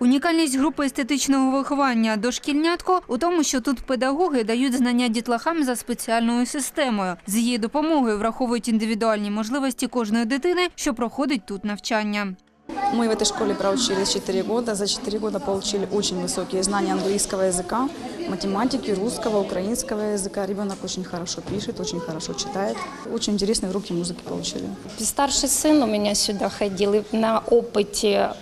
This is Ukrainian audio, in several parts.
Унікальність групи естетичного виховання дошкільнятко у тому, що тут педагоги дають знання дітлахам за спеціальною системою. З її допомогою враховують індивідуальні можливості кожної дитини, що проходить тут навчання. Мы в этой школе проучились 4 года. За 4 года получили очень высокие знания английского языка, математики, русского, украинского языка. Ребенок очень хорошо пишет, очень хорошо читает. Очень интересные уроки музыки получили. Старший сын у меня сюда ходил, и на опыте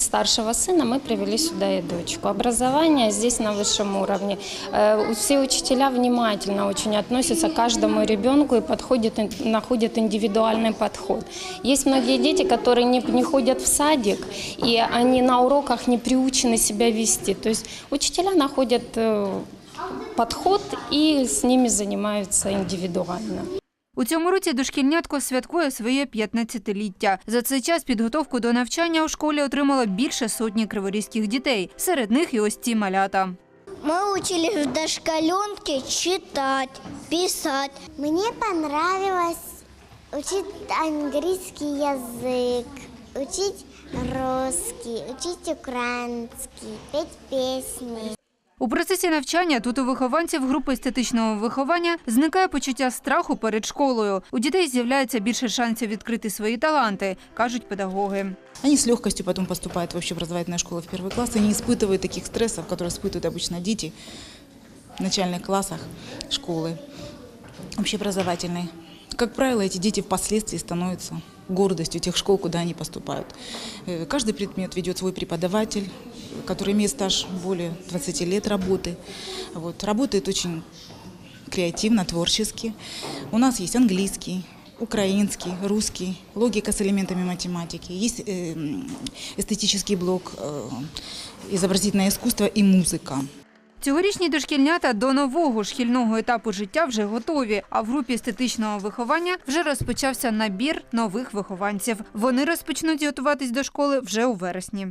старшего сына мы привели сюда и дочку. Образование здесь на высшем уровне. Э, Все учителя внимательно очень относятся к каждому ребенку и подходят, ин- находят индивидуальный подход. Есть многие дети, которые не, не ходят в садик, и они на уроках не приучены себя вести. То есть учителя находят э, подход и с ними занимаются индивидуально. У цьому році дошкільнятко святкує своє 15-ліття. За цей час підготовку до навчання у школі отримало більше сотні криворізьких дітей. Серед них і ось ці малята. Мы учились в дошкаленке читать, писать. Мне понравилось учить английский язык, учить русский, учить украинский, петь песни. У процесі навчання тут у вихованців групи естетичного виховання зникає почуття страху перед школою. У дітей з'являється більше шансів відкрити свої таланти, кажуть педагоги. Они с легкостью потом поступают в общеобразовательную школу в первый класс и не испытывают таких стрессов, которые испытывают обычно дети в начальных классах школы общеобразовательной. Как правило, эти дети впоследствии становятся гордостью тех школ, куда они поступают. Э, Каждый предмет ведет свой преподаватель, который имеет стаж более 20 лет работы. Вот. Работает очень креативно, творчески. У нас есть английский, украинский, русский, логика с элементами математики, есть э, м, эстетический блок, э, изобразительное искусство и музыка. Цьогорічні дошкільнята до нового шкільного етапу життя вже готові. А в групі естетичного виховання вже розпочався набір нових вихованців. Вони розпочнуть готуватись до школи вже у вересні.